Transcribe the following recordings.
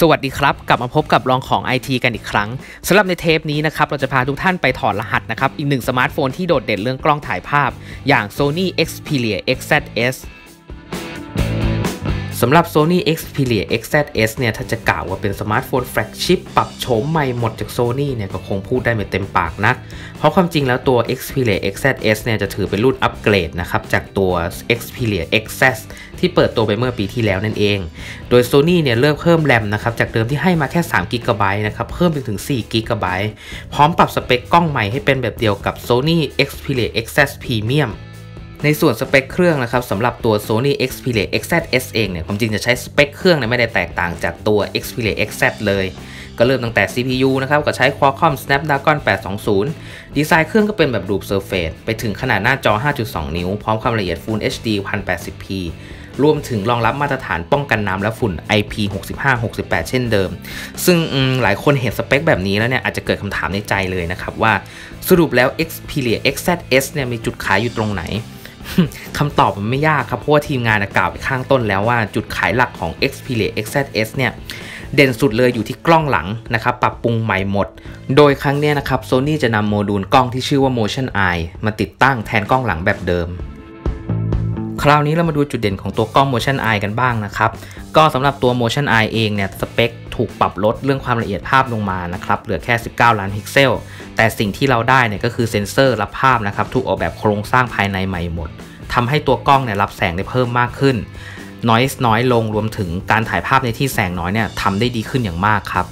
สวัสดีครับ กลับมาพบกับลองของ IT กันอีกครั้งสำหรับในเทปนี้นะครับ เราจะพาทุกท่านไปถอดรหัสนะครับ อีกหนึ่งสมาร์ทโฟนที่โดดเด่นเรื่องกล้องถ่ายภาพ อย่าง Sony Xperia XZS สำหรับ Sony Xperia XZS เนี่ยถ้าจะกล่าวว่าเป็นสมาร์ทโฟนแฟลกชิพปรับโฉมใหม่หมดจาก Sony เนี่ยก็คงพูดได้ไม่เต็มปากนัก เพราะความจริงแล้วตัว Xperia XZS เนี่ยจะถือเป็นรุ่นอัปเกรดนะครับจากตัว Xperia XZ ที่เปิดตัวไปเมื่อปีที่แล้วนั่นเอง โดย Sony เนี่ยเลือกเพิ่มแรมนะครับจากเดิมที่ให้มาแค่3 g b นะครับเพิ่มไปถึง4 g b พร้อมปรับสเปคกล้องใหม่ให้เป็นแบบเดียวกับ Sony Xperia XZ Premium ในส่วนสเปคเครื่องนะครับสำหรับตัว Sony Xperia XZ-S เองเนี่ยความจริงจะใช้สเปคเครื่องเนี่ยไม่ได้แตกต่างจากตัว Xperia XZ เลยก็เริ่มตั้งแต่ CPU นะครับ ก็ใช้ Qualcomm Snapdragon 820 ดีไซน์เครื่องก็เป็นแบบรูปเซอร์เฟสไปถึงขนาดหน้าจอ 5.2 นิ้ว พร้อมความละเอียด Full HD 1080p รวมถึงรองรับมาตรฐานป้องกันน้ำและฝุ่น IP65-68 เช่นเดิม ซึ่งหลายคนเห็นสเปคแบบนี้แล้วเนี่ยอาจจะเกิดคำถามในใจเลยนะครับว่า สรุปแล้ว Xperia XZ-S เนี่ยมีจุดขายอยู่ตรงไหน คำตอบมันไม่ยากครับ เพราะว่าทีมงานกล่าวไปข้างต้นแล้วว่าจุดขายหลักของ Xperia XZ-S เนี่ยเด่นสุดเลยอยู่ที่กล้องหลังนะครับ ปรับปรุงใหม่หมด โดยครั้งนี้นะครับ Sony จะนำโมดูลกล้องที่ชื่อว่า Motion Eye มาติดตั้งแทนกล้องหลังแบบเดิม คราวนี้เรามาดูจุดเด่นของตัวกล้อง Motion Eye กันบ้างนะครับ ก็สำหรับตัว Motion Eye เองเนี่ยสเปคถูกปรับลดเรื่องความละเอียดภาพลงมานะครับเหลือแค่ 19 ล้านพิกเซล แต่สิ่งที่เราได้เนี่ยก็คือเซ็นเซอร์รับภาพนะครับถูกออกแบบโครงสร้างภายในใหม่หมดทำให้ตัวกล้องเนี่ยรับแสงได้เพิ่มมากขึ้น noise น้อยลงรวมถึงการถ่ายภาพในที่แสงน้อยเนี่ยทำได้ดีขึ้นอย่างมากครับ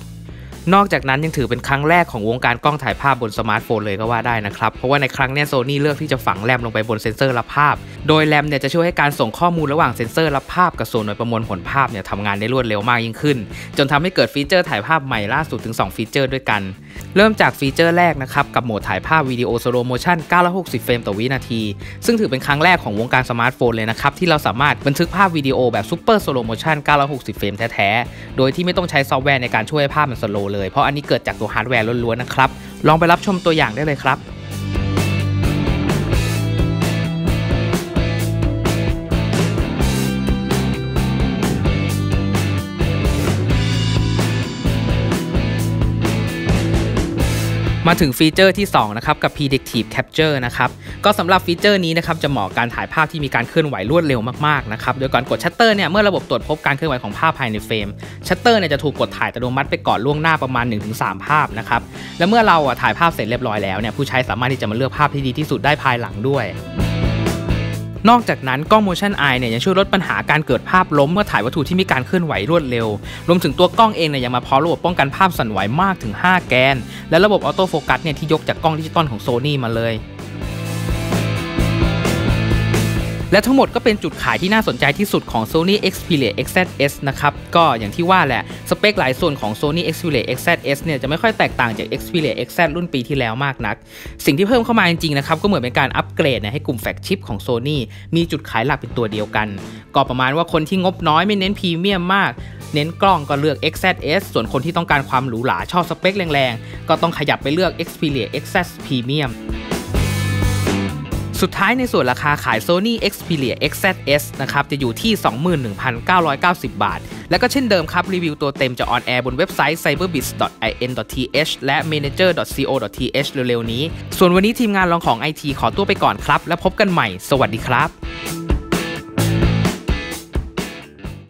นอกจากนั้นยังถือเป็นครั้งแรกของวงการกล้องถ่ายภาพบนสมาร์ทโฟนเลยก็ว่าได้นะครับ เพราะว่าในครั้งนี้โซนี่เลือกที่จะฝังแรมลงไปบนเซ็นเซอร์รับภาพ โดยแรมเนี่ยจะช่วยให้การส่งข้อมูลระหว่างเซ็นเซอร์รับภาพกับโซนหน่วยประมวลผลภาพเนี่ยทำงานได้รวดเร็วมากยิ่งขึ้น จนทำให้เกิดฟีเจอร์ถ่ายภาพใหม่ล่าสุดถึง 2 ฟีเจอร์ด้วยกัน เริ่มจากฟีเจอร์แรกนะครับกับโหมดถ่ายภาพวิดีโอสโลโมชั่น 960 เฟรมต่อวินาที ซึ่งถือเป็นครั้งแรกของวงการสมาร์ทโฟนเลยนะครับ ที่เราสามารถบันทึกภาพวิดีโอแบบซูเปอร์สโลโมชั่น 960 เฟรมแท้ๆ โดยที่ไม่ต้องใช้ซอฟต์แวร์ในการช่วยให้ภาพมันสโลเลย เพราะอันนี้เกิดจากตัวฮาร์ดแวร์ล้วนๆนะครับ ลองไปรับชมตัวอย่างได้เลยครับ มาถึงฟีเจอร์ที่ 2 นะครับ กับ predictive capture นะครับ ก็สำหรับฟีเจอร์นี้นะครับ จะเหมาะการถ่ายภาพที่มีการเคลื่อนไหวรวดเร็วมาก ๆ นะครับ โดยก่อนกดชัตเตอร์เนี่ย เมื่อระบบตรวจพบการเคลื่อนไหวของภาพภายในเฟรม ชัตเตอร์เนี่ยจะถูกกดถ่ายอัตโนมัติไปก่อนล่วงหน้าประมาณ 1-3 ภาพนะครับ และเมื่อเราอะถ่ายภาพเสร็จเรียบร้อยแล้วเนี่ยผู้ใช้สามารถที่จะมาเลือกภาพที่ดีที่สุดได้ภายหลังด้วยนอกจากนั้นกล้อง motion eye เนี่ยยังช่วยลดปัญหาการเกิดภาพล้มเมื่อถ่ายวัตถุที่มีการเคลื่อนไหวรวดเร็ว รวมถึงตัวกล้องเองเนี่ยยังมาพร้อมระบบป้องกันภาพสั่นไหวมากถึง 5 แกน และระบบออโต้โฟกัสเนี่ยที่ยกจากกล้องดิจิตอลของ Sony มาเลย และทั้งหมดก็เป็นจุดขายที่น่าสนใจที่สุดของ Sony Xperia XZ-S นะครับ ก็อย่างที่ว่าแหละ สเปคหลายส่วนของ Sony Xperia XZ-S เนี่ยจะไม่ค่อยแตกต่างจาก Xperia XZ รุ่นปีที่แล้วมากนัก สิ่งที่เพิ่มเข้ามาจริงๆนะครับ ก็เหมือนเป็นการอัปเกรดให้กลุ่มแฟกชิปของ Sony มีจุดขายหลักเป็นตัวเดียวกัน ก็ประมาณว่าคนที่งบน้อยไม่เน้นพรีเมียมมาก เน้นกล้องก็เลือก XZ-S ส่วนคนที่ต้องการความหรูหราชอบสเปคแรงๆ ก็ต้องขยับไปเลือก Xperia XZ Premium สุดท้ายในส่วนราคาขาย Sony Xperia XZ-S นะครับจะอยู่ที่ 21,990 บาท และก็เช่นเดิมครับ รีวิวตัวเต็มจะออนแอร์บนเว็บไซต์ cyberbits.in.th และ manager.co.th เร็วๆนี้ ส่วนวันนี้ทีมงานลองของ IT ขอตัวไปก่อนครับ และพบกันใหม่ สวัสดีครับ